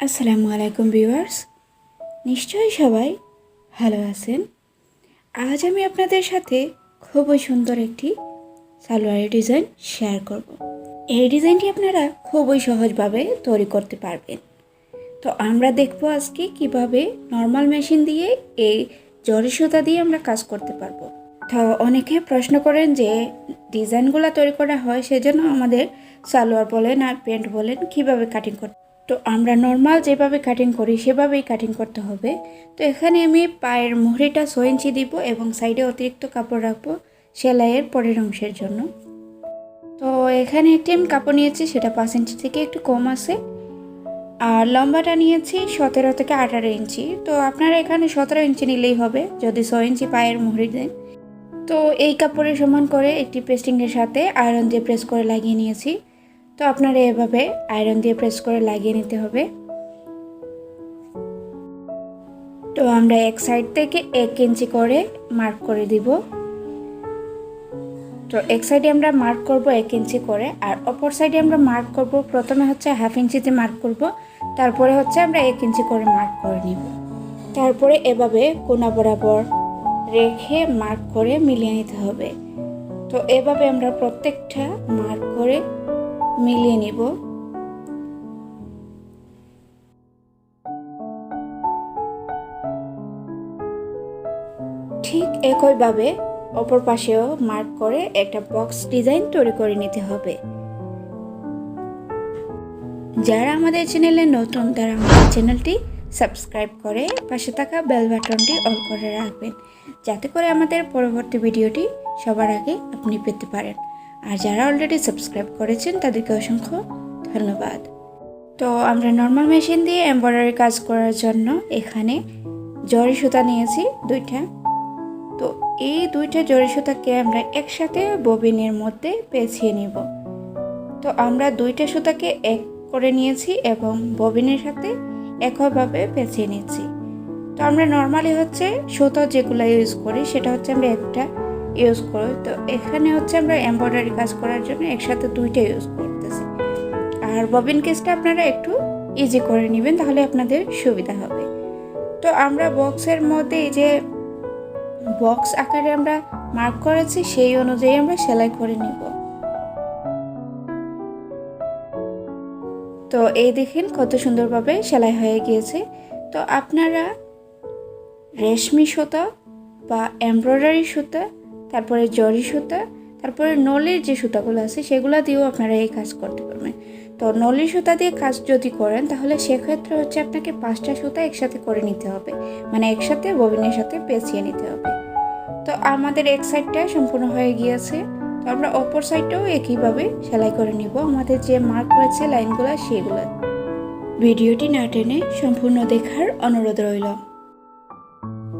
আসসালামু আলাইকুম ভিউয়ার্স। নিশ্চয়ই সবাই ভালো আছেন। আজ আমি আপনাদের সাথে খুবই সুন্দর একটি সালোয়ারের ডিজাইন শেয়ার করব। এই ডিজাইনটি আপনারা খুবই সহজভাবে তৈরি করতে পারবেন। তো আমরা দেখব আজকে কীভাবে নর্মাল মেশিন দিয়ে এই জরি সুতা দিয়ে আমরা কাজ করতে পারব। তো অনেকে প্রশ্ন করেন যে, ডিজাইনগুলো তৈরি করা হয় সেজন্য আমাদের সালোয়ার বলেন আর প্যান্ট বলেন, কীভাবে কাটিং করতে তো আমরা নর্মাল যেভাবে কাটিং করি, সেভাবেই কাটিং করতে হবে। তো এখানে আমি পায়ের মুহুরিটা ছয় ইঞ্চি দিব এবং সাইডে অতিরিক্ত কাপড় রাখব সেলাইয়ের পরের অংশের জন্য। তো এখানে একটি আমি কাপড় নিয়েছি, সেটা পাঁচ ইঞ্চি থেকে একটু কম আছে। আর লম্বাটা নিয়েছি সতেরো থেকে আঠারো ইঞ্চি। তো আপনারা এখানে সতেরো ইঞ্চি নিলেই হবে, যদি ছয় ইঞ্চি পায়ের মুহুরি দেন। তো এই কাপড়ের সমান করে একটি পেস্টিংয়ের সাথে আয়রন দিয়ে প্রেস করে লাগিয়ে নিয়েছি। তো আপনারা এভাবে আয়রন দিয়ে প্রেস করে লাগিয়ে নিতে হবে। তো আমরা এক সাইড থেকে এক ইঞ্চি করে মার্ক করে দিব। তো এক সাইডে আমরা মার্ক করব এক ইঞ্চি করে, আর অপর সাইডে আমরা মার্ক করব, প্রথমে হচ্ছে হাফ ইঞ্চিতে মার্ক করব, তারপরে হচ্ছে আমরা এক ইঞ্চি করে মার্ক করে নিব। তারপরে এভাবে কোনা বরাবর রেখে মার্ক করে মিলিয়ে নিতে হবে। তো এভাবে আমরা প্রত্যেকটা মার্ক করে মিলিয়ে নিব। ঠিক একইভাবে অপর পাশেও মার্ক করে একটা বক্স ডিজাইন তৈরি করে নিতে হবে। যারা আমাদের চ্যানেলে নতুন, তারা আমাদের চ্যানেলটি সাবস্ক্রাইব করে পাশে থাকা বেল বাটনটি অল করে রাখবেন, যাতে করে আমাদের পরবর্তী ভিডিওটি সবার আগে আপনি পেতে পারেন। আর যারা অলরেডি সাবস্ক্রাইব করেছেন, তাদেরকে অসংখ্য ধন্যবাদ। তো আমরা নর্মাল মেশিন দিয়ে এমব্রয়ডারি কাজ করার জন্য এখানে জরি সুতা নিয়েছি, দুইটা। তো এই দুইটা জরি সুতাকে আমরা একসাথে ববিনের মধ্যে পেঁচিয়ে নিব। তো আমরা দুইটা সুতাকে এক করে নিয়েছি এবং ববিনের সাথে একইভাবে পেঁচিয়ে নিচ্ছি। তো আমরা নর্মালি হচ্ছে সুতো যেগুলো ইউজ করি, সেটা হচ্ছে আমরা একটা ইউজ করি। তো এখানে হচ্ছে আমরা এমব্রয়ডারি কাজ করার জন্য একসাথে দুইটা ইউজ করতেছি। আর ববিন কেসটা আপনারা একটু ইজি করে নেবেন, তাহলে আপনাদের সুবিধা হবে। তো আমরা বক্সের মধ্যে এই যে বক্স আকারে আমরা মার্ক করেছি, সেই অনুযায়ী আমরা সেলাই করে নিব। তো এই দেখেন কত সুন্দরভাবে সেলাই হয়ে গিয়েছে। তো আপনারা রেশমি সুতা বা এমব্রয়ডারি সুতা তারপরে জরি সুতা, তারপরে নলের যে সুতাগুলো আছে সেগুলো দিয়েও আপনারা এই কাজ করতে পারবেন। তো নলির সুতা দিয়ে কাজ যদি করেন, তাহলে সেক্ষেত্রে হচ্ছে আপনাকে পাঁচটা সুতা একসাথে করে নিতে হবে। মানে একসাথে ববিনের সাথে পেঁচিয়ে নিতে হবে। তো আমাদের এক সাইডটা সম্পূর্ণ হয়ে গিয়েছে। তো আমরা অপর সাইডটাও একইভাবে সেলাই করে নিব। আমাদের যে মার্ক করেছে লাইনগুলো, সেগুলো। ভিডিওটি না টেনে সম্পূর্ণ দেখার অনুরোধ রইল।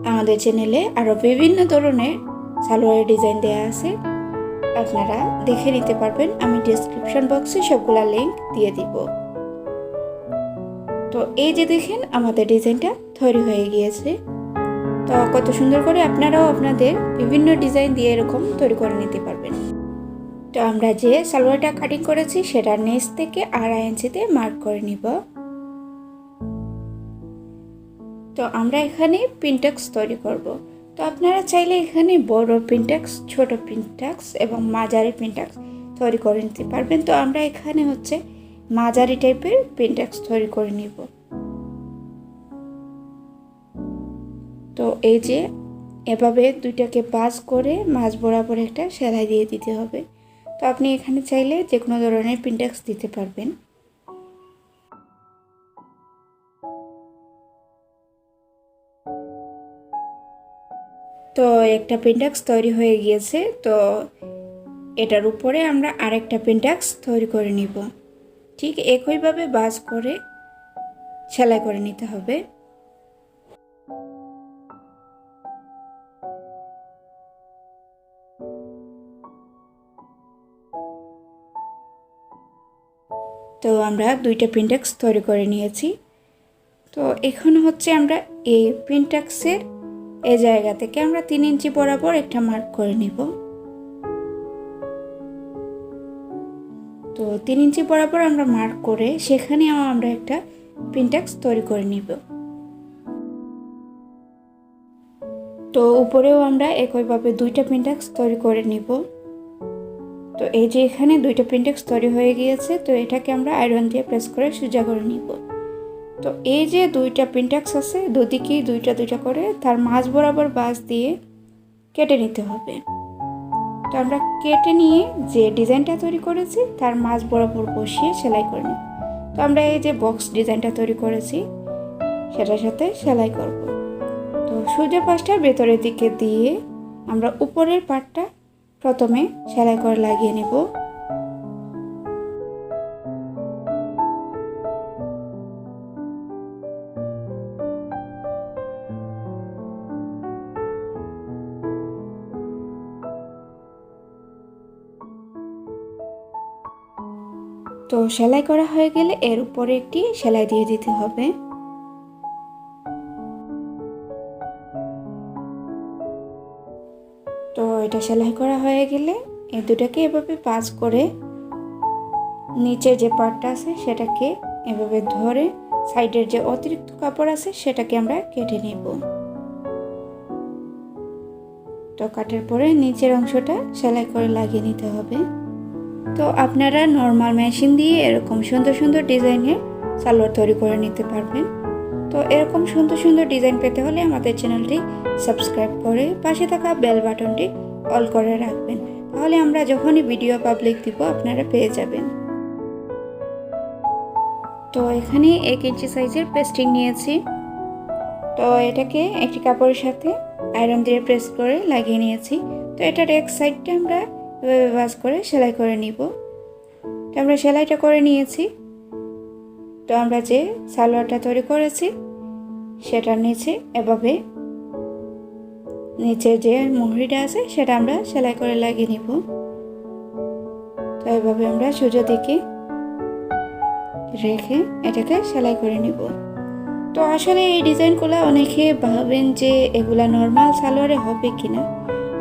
আমাদের চ্যানেলে আরও বিভিন্ন ধরনের সালোয়ারের ডিজাইন দেওয়া আছে। আপনারা দেখে নিতে পারবেন, আমি ডিসক্রিপশন বক্সে সবগুলা লিঙ্ক দিয়ে দিব। তো এই যে দেখেন, আমাদের ডিজাইনটা তৈরি হয়ে গিয়েছে। তো কত সুন্দর করে আপনারাও আপনাদের বিভিন্ন ডিজাইন দিয়ে এরকম তৈরি করে নিতে পারবেন। তো আমরা যে সালোয়ারটা কাটিং করেছি, সেটা নেচ থেকে আড়াই ইঞ্চিতে মার্ক করে নিব। তো আমরা এখানে পিনটাক্স তৈরি করব। তো আপনারা চাইলে এখানে বড় পিনটাক্স ছোট পিনটাক্স এবং মাঝারি পিনটাক্স তৈরি করে নিতে পারবেন। তো আমরা এখানে হচ্ছে মাঝারি টাইপের পিনটাক্স তৈরি করে নিব। তো এই যে এভাবে দুইটাকে বাজ করে মাছ বরাবর একটা সেলাই দিয়ে দিতে হবে। তো আপনি এখানে চাইলে যে কোনো ধরনের পিনটাক্স দিতে পারবেন। তো একটা পেন্টাক্স তৈরি হয়ে গিয়েছে, তো এটার উপরে আমরা আরেকটা পেন্টাক্স তৈরি করে নিব। ঠিক একইভাবে বাজ করে সেলাই করে নিতে হবে। তো আমরা দুইটা প্রিন্টাক্স তৈরি করে নিয়েছি। তো এখন হচ্ছে আমরা এই প্রিন্টাক্সের এই জায়গা থেকে আমরা তিন ইঞ্চি বরাবর একটা মার্ক করে নিব। তো তিন ইঞ্চি বরাবর আমরা মার্ক করে সেখানে আমরা একটা প্রিন্টাক্স তৈরি করে নিব। তো উপরেও আমরা একইভাবে দুইটা প্রিন্টাক্স তৈরি করে নিব। তো এই যে এখানে দুইটা প্রিন্টেক্স তৈরি হয়ে গিয়েছে, তো এটাকে আমরা আয়রন দিয়ে প্রেস করে সোজা করে নিব। তো এই যে দুইটা প্রিন্টেক্স আছে, দুদিকেই দুইটা দুইটা করে তার মাঝ বরাবর বাস দিয়ে কেটে নিতে হবে। তো আমরা কেটে নিয়ে যে ডিজাইনটা তৈরি করেছি, তার মাঝ বরাবর বসিয়ে সেলাই করে নিব। তো আমরা এই যে বক্স ডিজাইনটা তৈরি করেছি, সেটার সাথে সেলাই করব। তো সোজা পাশটা ভেতরের দিকে দিয়ে আমরা উপরের পার্টটা প্রথমে সেলাই করে লাগিয়ে নেব। তো সেলাই করা হয়ে গেলে এর উপরে একটি সেলাই দিয়ে দিতে হবে। তো এটা সেলাই করা হয়ে গেলে এই দুটাকে এভাবে পাঁচ করে নিচের যে পার্টটা আছে সেটাকে এভাবে ধরে সাইডের যে অতিরিক্ত কাপড় আছে সেটাকে আমরা কেটে নেব। তো কাটার পরে নিচের অংশটা সেলাই করে লাগিয়ে নিতে হবে। তো আপনারা নর্মাল মেশিন দিয়ে এরকম সুন্দর সুন্দর ডিজাইনের সালোয়ার তৈরি করে নিতে পারবেন। তো এরকম সুন্দর সুন্দর ডিজাইন পেতে হলে আমাদের চ্যানেলটি সাবস্ক্রাইব করে পাশে থাকা বেল বাটনটি অল করে রাখবেন। তাহলে আমরা যখনই ভিডিও পাবলিক দিব, আপনারা পেয়ে যাবেন। তো এখানে এক ইঞ্চি সাইজের পেস্টিং নিয়েছি। তো এটাকে একটি কাপড়ের সাথে আয়রন দিয়ে প্রেস করে লাগিয়ে নিয়েছি। তো এটার এক সাইডটা আমরা এভাবে ভাজ করে সেলাই করে নিব। তো আমরা সেলাইটা করে নিয়েছি। তো আমরা যে সালোয়ারটা তৈরি করেছি সেটার নিচে এভাবে নিচে যে মুহুরিটা আছে, সেটা আমরা সেলাই করে লাগিয়ে নিব। তো এভাবে আমরা সোজা দিকে রেখে এটাকে সেলাই করে নিব। তো আসলে এই ডিজাইনগুলো অনেকে ভাবেন যে এগুলা নর্মাল সালোয়ারে হবে কিনা।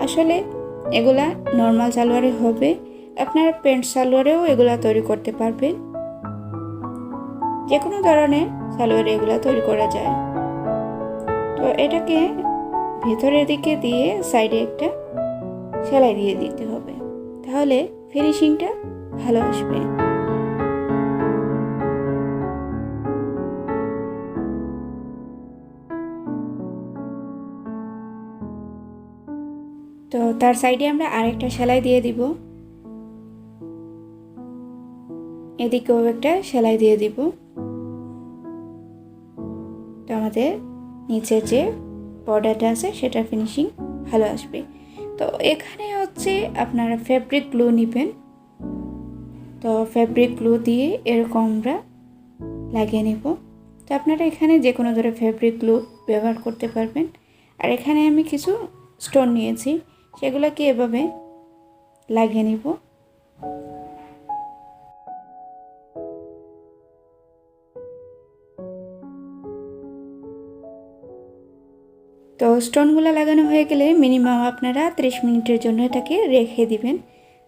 আসলে এগুলা নর্মাল সালোয়ারে হবে। আপনারা প্যান্ট সালোয়ারেও এগুলা তৈরি করতে পারবেন। যে কোনো ধরনের সালোয়ারে এগুলা তৈরি করা যায়। তো এটাকে ভেতরের দিকে দিয়ে সাইডে একটা সেলাই দিয়ে দিতে হবে। তাহলে ফিনিশিংটা ভালো আসবে। তো তার সাইডে আমরা আরেকটা সেলাই দিয়ে দিব। এদিকেও একটা সেলাই দিয়ে দিব। তো আমাদের নিচে যে বর্ডারটা আছে সেটা ফিনিশিং ভালো আসবে। তো এখানে হচ্ছে আপনারা ফ্যাব্রিক গ্লু নেবেন। তো ফ্যাব্রিক গ্লু দিয়ে এরকম আমরা লাগিয়ে নেব। তো আপনারা এখানে যে কোনো ধরে ফ্যাব্রিক গ্লু ব্যবহার করতে পারবেন। আর এখানে আমি কিছু স্টোন নিয়েছি। সেগুলোকে এভাবে লাগিয়ে নিব। তো স্টোনগুলো লাগানো হয়ে গেলে মিনিমাম আপনারা ত্রিশ মিনিটের জন্য এটাকে রেখে দিবেন,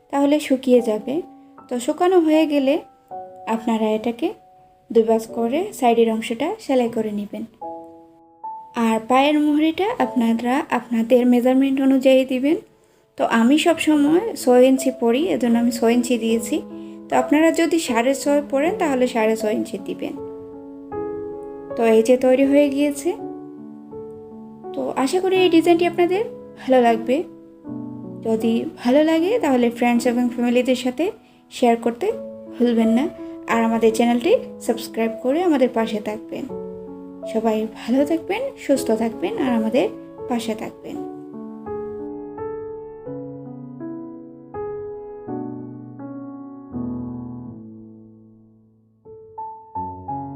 তাহলে শুকিয়ে যাবে। তো শুকানো হয়ে গেলে আপনারা এটাকে দুবাস করে সাইডের অংশটা সেলাই করে নেবেন। আর পায়ের মুহুরিটা আপনারা আপনাদের মেজারমেন্ট অনুযায়ী দিবেন। তো আমি সব সময় ছয় ইঞ্চি পরি, এজন্য আমি ছয় ইঞ্চি দিয়েছি। তো আপনারা যদি সাড়ে ছয় পড়েন তাহলে সাড়ে ছয় ইঞ্চি দিবেন। তো এই যে তৈরি হয়ে গিয়েছে। তো আশা করি এই ডিজাইনটি আপনাদের ভালো লাগবে। যদি ভালো লাগে, তাহলে ফ্রেন্ডস এবং ফ্যামিলিদের সাথে শেয়ার করতে ভুলবেন না। আর আমাদের চ্যানেলটি সাবস্ক্রাইব করে আমাদের পাশে থাকবেন। সবাই ভালো থাকবেন সুস্থ থাকবেন আর আমাদের পাশে থাকবেন।